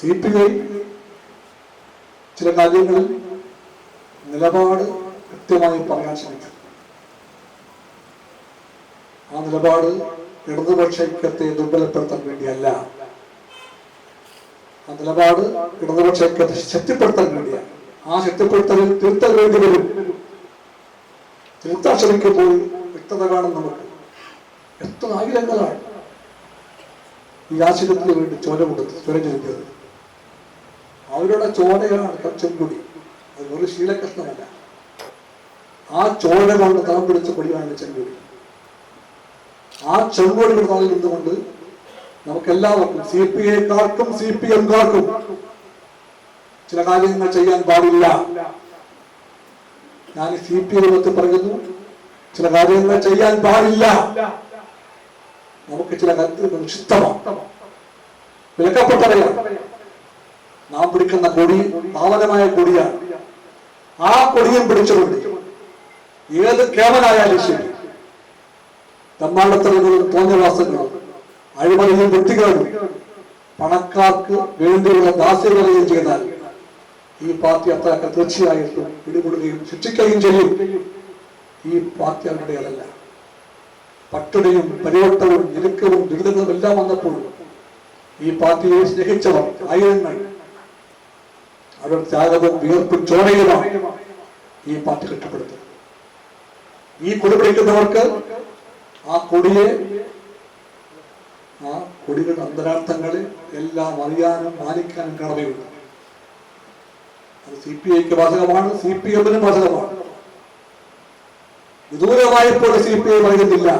C P I ചില കാര്യങ്ങളിൽ നിലപാട് കൃത്യമായി പറയാൻ ശ്രമിക്കും. ആ നിലപാട് ഇടതുപക്ഷ ഐക്യത്തെ ദുർബലപ്പെടുത്താൻ വേണ്ടിയല്ല. ആ നിലപാട് ഇടതുപക്ഷ ഐക്യത്തെ ശക്തിപ്പെടുത്താൻ വേണ്ടിയാണ് ആ ശക്തിപ്പെടുത്തലിൽ തിരുത്തൽ വേണ്ടി വരും. തിരുത്താൻ ശ്രമിക്കുമ്പോൾ വ്യക്തത കാണും നമുക്ക്. എത്ര ആയിരങ്ങളാണ് ഈ ആശയത്തിന് വേണ്ടി ചോര കൊടുത്ത് ചോര ചൊരിഞ്ഞത് അവരുടെ ചോരയാണ് ചെങ്കുടി അത് ഒരു ശീലകൃഷ്ണമല്ല ആ ചോര കൊണ്ട് തളം പിടിച്ച കൊടിയാണ് ചെങ്കുടി ആ ചെമ്പൊടി കൊടുത്താൽ നിന്നുകൊണ്ട് നമുക്കെല്ലാവർക്കും സി പി ഐക്കാർക്കും സി പി എംകാർക്കും ചില കാര്യങ്ങൾ ചെയ്യാൻ പാടില്ല. ഞാൻ സി പി ഐ പറയുന്നു. ചില കാര്യങ്ങൾ ചെയ്യാൻ പാടില്ല. നമുക്ക് ചില നിക്ഷിപ്തമാണ് വിലക്കപ്പെട്ടവയാണ്. നാം പിടിക്കുന്ന കൊടി പാവനമായ കൊടിയാണ്. ആ കൊടിയും പിടിച്ചുകൊണ്ട് ഏത് കേവലായാലും ശരി. തമ്മാടത്തലുകളും തോന്നിവാസങ്ങളും അഴിമതിയും വ്യക്തികളും പണക്കാർക്ക് വേണ്ടിയുള്ള ദാസ്യങ്ങളെയും ചെയ്താൽ ഈ പാർട്ടി അത്രയൊക്കെ തീർച്ചയായിട്ടും പിടികൂടുകയും ശിക്ഷിക്കുകയും ചെയ്യും. ഈ പാർട്ടി അവരുടേതല്ല. പട്ടിണിയും പരിവട്ടവും ഞെരുക്കവും ദുരിതങ്ങളും എല്ലാം വന്നപ്പോഴും ഈ പാർട്ടിയെ സ്നേഹിച്ചവർ ആയിരങ്ങൾ അവരുടെ ത്യാഗവും വിയർപ്പും ചോരയുമാണ് ഈ പാർട്ടി കെട്ടപ്പെടുത്തുന്നത് ഈ കൊടി പിടിക്കുന്നവർക്ക് ആ കൊടിയെ ആ കൊടികളുടെ അന്തരാർത്ഥങ്ങളെ എല്ലാം അറിയാനും മാനിക്കാനും കടമയുണ്ട് അത് സി പി ഐക്ക് ബാധകമാണ് സി പി എമ്മിനും ബാധകമാണ്. വിദൂരമായപ്പോൾ സി പി ഐ പറയുന്നില്ല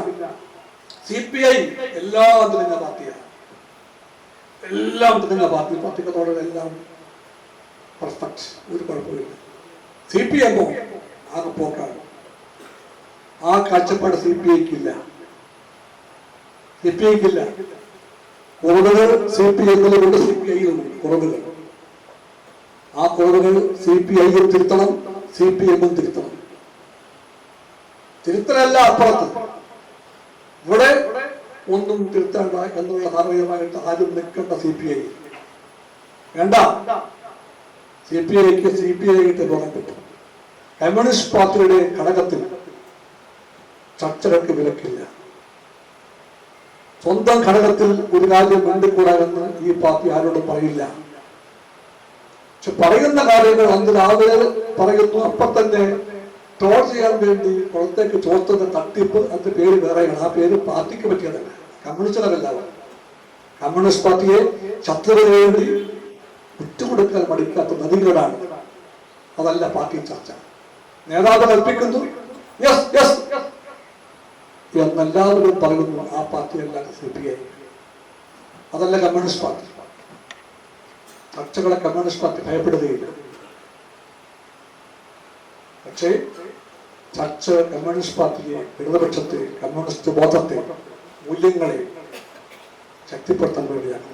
സി പി ഐ എല്ലാം തികഞ്ഞ പാർട്ടിയാണ്. എല്ലാം തികഞ്ഞ പാർട്ടി പാർട്ടിക്കത്തോടെ എല്ലാം പെർഫെക്റ്റ് ഒരു കുഴപ്പമില്ല. സി പി എമ്മോ ആ റിപ്പോർട്ടാണ് ആ കാഴ്ചപ്പാട് സി പി ഐക്കില്ല. സി പി ഐക്കില്ല. കുറവുകൾ സി പി എമ്മിലുണ്ട് സി പി ഐയിലുണ്ട് കുറവുകൾ. ആ കുറവുകൾ സി പി ഐയും തിരുത്തണം സി പി എമ്മും തിരുത്തണം. തിരുത്തലല്ല അപ്പുറത്ത്. ഇവിടെ ഒന്നും തിരുത്തേണ്ട എന്നുള്ള ധാർമ്മികമായിട്ട് ആരും നിൽക്കേണ്ട സി പി ഐ വേണ്ട. സി പി ഐക്ക് സി പി ഐക്ക് പോകാൻ പറ്റും കമ്മ്യൂണിസ്റ്റ് പാർട്ടിയുടെ ഘടകത്തിൽ ചർച്ചകൾക്ക് വിലക്കില്ല. സ്വന്തം ഘടകത്തിൽ ഒരു കാര്യം വേണ്ടിക്കൂടാതെന്ന് ഈ പാർട്ടി ആരോടും പറയില്ല. പക്ഷെ പറയുന്ന കാര്യങ്ങൾ അന്ന് രാവിലെ പറയുന്നു അപ്പം തന്നെ ട്രോൾ ചെയ്യാൻ വേണ്ടി പുറത്തേക്ക് ചോർത്തുന്ന തട്ടിപ്പ് അതിന്റെ പേര് വേറെയാണ്. ആ പേര് പാർട്ടിക്ക് പറ്റിയതല്ല. കമ്മ്യൂണിസ്റ്റുകാരല്ല കമ്മ്യൂണിസ്റ്റ് പാർട്ടിയെ ശത്രുവിന് വേണ്ടി വിട്ടുകൊടുക്കാൻ പഠിക്കാത്ത നദികളാണ് അതല്ല പാർട്ടി ചർച്ച. നേതാവ് കൽപ്പിക്കുന്നു യെസ് യെസ് എന്നെല്ലാവരും പറയുന്നു ആ പാർട്ടി അല്ല സി പി ഐ അതല്ല കമ്മ്യൂണിസ്റ്റ് പാർട്ടി. ചർച്ചകളെ കമ്മ്യൂണിസ്റ്റ് പാർട്ടി ഭയപ്പെടുകയില്ല. പക്ഷേ ചർച്ച കമ്മ്യൂണിസ്റ്റ് പാർട്ടിയെ ഇടതുപക്ഷത്തെ കമ്മ്യൂണിസ്റ്റ് ബോധത്തെ മൂല്യങ്ങളെ ശക്തിപ്പെടുത്താൻ വേണ്ടിയാണ്.